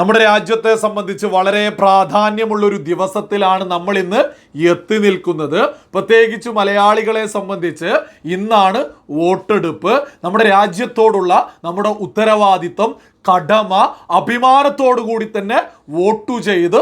നമ്മുടെ രാജ്യത്തെ സംബന്ധിച്ച് വളരെ പ്രാധാന്യമുള്ളൊരു ദിവസത്തിലാണ് നമ്മൾ ഇന്ന് എത്തി നിൽക്കുന്നത്. പ്രത്യേകിച്ച് മലയാളികളെ സംബന്ധിച്ച് ഇന്നാണ് വോട്ടെടുപ്പ്. നമ്മുടെ രാജ്യത്തോടുള്ള നമ്മുടെ ഉത്തരവാദിത്വം കടമ അഭിമാനത്തോടു കൂടി തന്നെ വോട്ടു ചെയ്ത്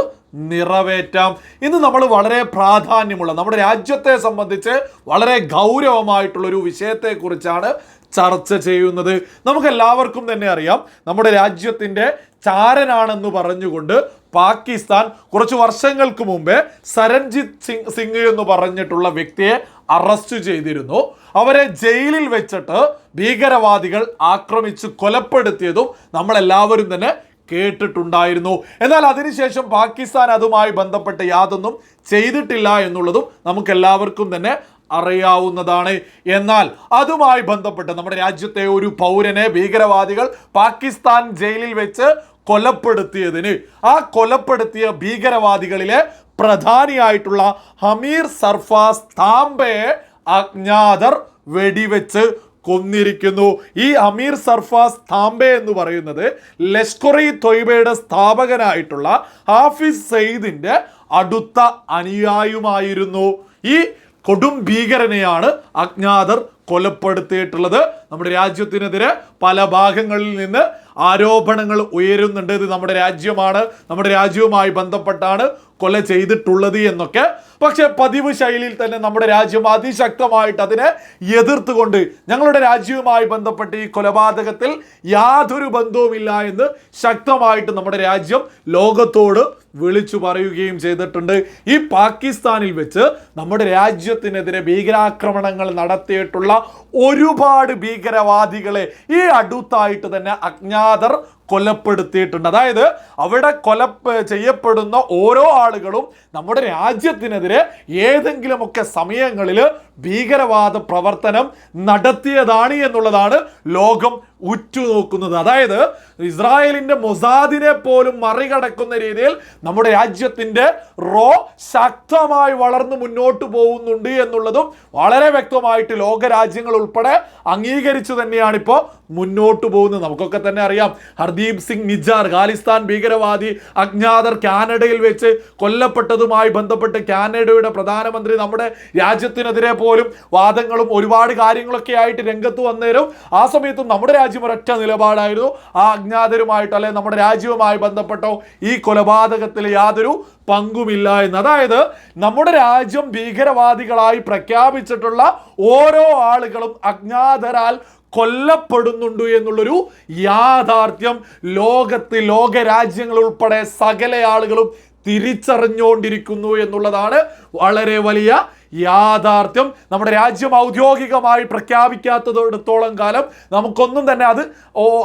നിറവേറ്റാം. ഇന്ന് നമ്മൾ വളരെ പ്രാധാന്യമുള്ള നമ്മുടെ രാജ്യത്തെ സംബന്ധിച്ച് വളരെ ഗൗരവമായിട്ടുള്ളൊരു വിഷയത്തെക്കുറിച്ചാണ് ചർച്ച ചെയ്യുന്നത് നമുക്ക് എല്ലാവർക്കും തന്നെ അറിയാം. നമ്മുടെ രാജ്യത്തിന്റെ ചാരനാണെന്ന് പറഞ്ഞുകൊണ്ട് പാകിസ്ഥാൻ കുറച്ച് വർഷങ്ങൾക്ക് മുമ്പേ സരൺജിത് സിംഗ് സിംഗ് എന്ന് പറഞ്ഞിട്ടുള്ള വ്യക്തിയെ അറസ്റ്റ് ചെയ്തിരുന്നു. അവരെ ജയിലിൽ വെച്ചിട്ട് ഭീകരവാദികൾ ആക്രമിച്ച് കൊലപ്പെടുത്തിയതും നമ്മളെല്ലാവരും തന്നെ കേട്ടിട്ടുണ്ടായിരുന്നു. എന്നാൽ അതിനുശേഷം പാകിസ്ഥാൻ അതുമായി ബന്ധപ്പെട്ട് യാതൊന്നും ചെയ്തിട്ടില്ല എന്നുള്ളതും നമുക്ക് എല്ലാവർക്കും തന്നെ അറിയാവുന്നതാണ്. എന്നാൽ അതുമായി ബന്ധപ്പെട്ട് നമ്മുടെ രാജ്യത്തെ ഒരു പൗരനെ ഭീകരവാദികൾ പാകിസ്ഥാൻ ജയിലിൽ വെച്ച് കൊലപ്പെടുത്തിയതിന് ആ കൊലപ്പെടുത്തിയ ഭീകരവാദികളിലെ പ്രധാനിയായിട്ടുള്ള ഹമീർ സർഫാസ് താമ്പയെ അജ്ഞാതർ വെടിവെച്ച് കൊന്നിരിക്കുന്നു. ഈ അമീർ സർഫാസ് താംബെ എന്ന് പറയുന്നത് ലഷ്കറി തൊയ്ബയുടെ സ്ഥാപകനായിട്ടുള്ള ഹാഫിസ് സയ്യിദിന്റെ അടുത്ത അനുയായുമായിരുന്നു ഈ കൊടും ഭീകരനെയാണ് അജ്ഞാതർ കൊലപ്പെടുത്തിയിട്ടുള്ളത്. നമ്മുടെ രാജ്യത്തിനെതിരെ പല ഭാഗങ്ങളിൽ നിന്ന് ആരോപണങ്ങൾ ഉയരുന്നുണ്ട്. ഇത് നമ്മുടെ രാജ്യമാണ്. നമ്മുടെ രാജ്യവുമായി ബന്ധപ്പെട്ടാണ് കൊല ചെയ്തിട്ടുള്ളത് എന്നൊക്കെ. പക്ഷെ പതിവ് ശൈലിയിൽ തന്നെ നമ്മുടെ രാജ്യം അതിശക്തമായിട്ട് അതിനെ എതിർത്തുകൊണ്ട് ഞങ്ങളുടെ രാജ്യവുമായി ബന്ധപ്പെട്ട് ഈ കൊലപാതകത്തിൽ യാതൊരു ബന്ധവുമില്ല എന്ന് ശക്തമായിട്ട് നമ്മുടെ രാജ്യം ലോകത്തോട് വിളിച്ചു പറയുകയും ചെയ്തിട്ടുണ്ട്. ഈ പാകിസ്ഥാനിൽ വെച്ച് നമ്മുടെ രാജ്യത്തിനെതിരെ ഭീകരാക്രമണങ്ങൾ നടത്തിയിട്ടുള്ള ഒരുപാട് ഭീകരവാദികളെ ഈ അടുത്തായിട്ട് തന്നെ അജ്ഞാതർ കൊലപ്പെടുത്തിയിട്ടുണ്ട്. അതായത് അവിടെ കൊല ചെയ്യപ്പെടുന്ന ഓരോ ആളുകളും നമ്മുടെ രാജ്യത്തിനെതിരെ ഏതെങ്കിലുമൊക്കെ സമയങ്ങളിൽ ഭീകരവാദ പ്രവർത്തനം നടത്തിയതാണ് എന്നുള്ളതാണ് ലോകം ഉറ്റുനോക്കുന്നത്. അതായത് ഇസ്രായേലിന്റെ മൊസാദിനെ പോലും മറികടക്കുന്ന രീതിയിൽ നമ്മുടെ രാജ്യത്തിന്റെ റോ ശക്തമായി വളർന്നു മുന്നോട്ട് പോകുന്നുണ്ട് എന്നുള്ളതും വളരെ വ്യക്തമായിട്ട് ലോകരാജ്യങ്ങൾ ഉൾപ്പെടെ അംഗീകരിച്ചു തന്നെയാണ് ഇപ്പോൾ മുന്നോട്ട് പോകുന്നത്. നമുക്കൊക്കെ തന്നെ അറിയാം ഹർദീപ് സിംഗ് നിജാർ ഖാലിസ്ഥാൻ ഭീകരവാദി അജ്ഞാതർ കാനഡയിൽ വെച്ച് കൊല്ലപ്പെട്ടതുമായി ബന്ധപ്പെട്ട് കാനഡയുടെ പ്രധാനമന്ത്രി നമ്മുടെ രാജ്യത്തിനെതിരെ പോലും വാദങ്ങളും ഒരുപാട് കാര്യങ്ങളൊക്കെ ആയിട്ട് രംഗത്ത് വന്നേരും. ആ സമയത്തും നമ്മുടെ രാജ്യം ഒരൊറ്റ നിലപാടായിരുന്നു. ആ അജ്ഞാതരുമായിട്ട് അല്ലെ നമ്മുടെ രാജ്യവുമായി ബന്ധപ്പെട്ടോ ഈ കൊലപാതകത്തിൽ യാതൊരു പങ്കുമില്ല എന്ന്. അതായത് നമ്മുടെ രാജ്യം ഭീകരവാദികളായി പ്രഖ്യാപിച്ചിട്ടുള്ള ഓരോ ആളുകളും അജ്ഞാതരാൽ കൊല്ലപ്പെടുന്നുണ്ട് എന്നുള്ളൊരു യാഥാർത്ഥ്യം ലോകത്ത് ലോകരാജ്യങ്ങൾ ഉൾപ്പെടെ സകല ആളുകളും തിരിച്ചറിഞ്ഞുകൊണ്ടിരിക്കുന്നു എന്നുള്ളതാണ് വളരെ വലിയ യാഥാർത്ഥ്യം. നമ്മുടെ രാജ്യം ഔദ്യോഗികമായി പ്രഖ്യാപിക്കാത്തതോടത്തോളം കാലം നമുക്കൊന്നും തന്നെ അത്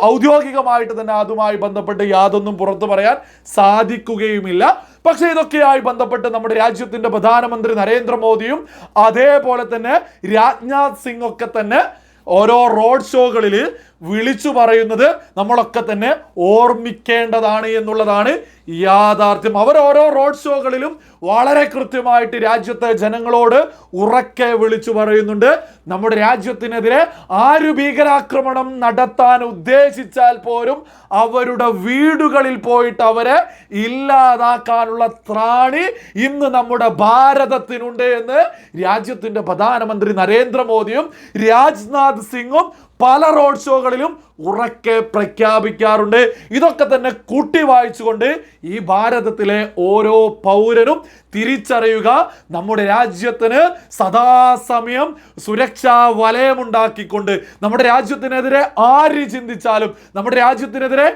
ഔദ്യോഗികമായിട്ട് തന്നെ അതുമായി ബന്ധപ്പെട്ട് യാതൊന്നും പുറത്തു പറയാൻ സാധിക്കുകയുമില്ല. പക്ഷേ ഇതൊക്കെയായി ബന്ധപ്പെട്ട് നമ്മുടെ രാജ്യത്തിന്റെ പ്രധാനമന്ത്രി നരേന്ദ്രമോദിയും അതേപോലെ തന്നെ രാജ്നാഥ് സിംഗ് ഒക്കെ തന്നെ ഓരോ റോഡ് ഷോകളിൽ വിളിച്ചു പറയുന്നത് നമ്മളൊക്കെ തന്നെ ഓർമ്മിക്കേണ്ടതാണ് എന്നുള്ളതാണ് യാഥാർത്ഥ്യം. ഓരോ റോഡ് ഷോകളിലും വളരെ കൃത്യമായിട്ട് രാജ്യത്തെ ജനങ്ങളോട് ഉറക്കെ വിളിച്ചു പറയുന്നുണ്ട്. നമ്മുടെ രാജ്യത്തിനെതിരെ ആര് ഭീകരാക്രമണം നടത്താൻ ഉദ്ദേശിച്ചാൽ പോലും അവരുടെ വീടുകളിൽ പോയിട്ട് അവരെ ഇല്ലാതാക്കാനുള്ള ത്രാണി ഇന്ന് നമ്മുടെ ഭാരതത്തിനുണ്ട് എന്ന് രാജ്യത്തിന്റെ പ്രധാനമന്ത്രി നരേന്ദ്രമോദിയും രാജ്നാഥ് സിംഗും പല റോഡ് ഷോകളിലും ഉറക്കെ പ്രഖ്യാപിക്കാറുണ്ട്. ഇതൊക്കെ തന്നെ കൂട്ടി വായിച്ചുകൊണ്ട് ഈ ഭാരതത്തിലെ ഓരോ പൗരനും തിരിച്ചറിയുക. നമ്മുടെ രാജ്യത്തിന് സദാസമയം സുരക്ഷാ വലയമുണ്ടാക്കിക്കൊണ്ട് നമ്മുടെ രാജ്യത്തിനെതിരെ ആര് ചിന്തിച്ചാലും നമ്മുടെ രാജ്യത്തിനെതിരെ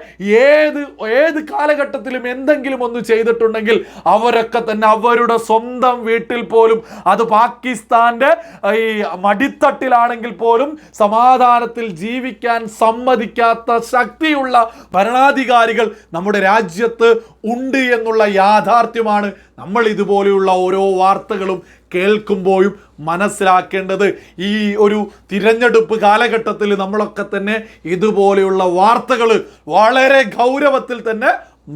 ഏത് ഏത് കാലഘട്ടത്തിലും എന്തെങ്കിലും ഒന്ന് ചെയ്തിട്ടുണ്ടെങ്കിൽ അവരൊക്കെ തന്നെ അവരുടെ സ്വന്തം വീട്ടിൽ പോലും അത് പാകിസ്ഥാന്റെ ഈ മടിത്തട്ടിലാണെങ്കിൽ പോലും സമാധാനത്തിൽ ജീവിക്കാൻ സമ്മതിക്കാത്ത ശക്തിയുള്ള ഭരണാധികാരികൾ നമ്മുടെ രാജ്യത്ത് ഉണ്ട് എന്നുള്ള യാഥാർത്ഥ്യമാണ് നമ്മൾ ഇതുപോലെയുള്ള ഓരോ വാർത്തകളും കേൾക്കുമ്പോഴും മനസ്സിലാക്കേണ്ടത്. ഈ ഒരു തിരഞ്ഞെടുപ്പ് കാലഘട്ടത്തിൽ നമ്മളൊക്കെ തന്നെ ഇതുപോലെയുള്ള വാർത്തകൾ വളരെ ഗൗരവത്തിൽ തന്നെ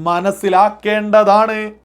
മനസ്സിലാക്കേണ്ടതാണ്.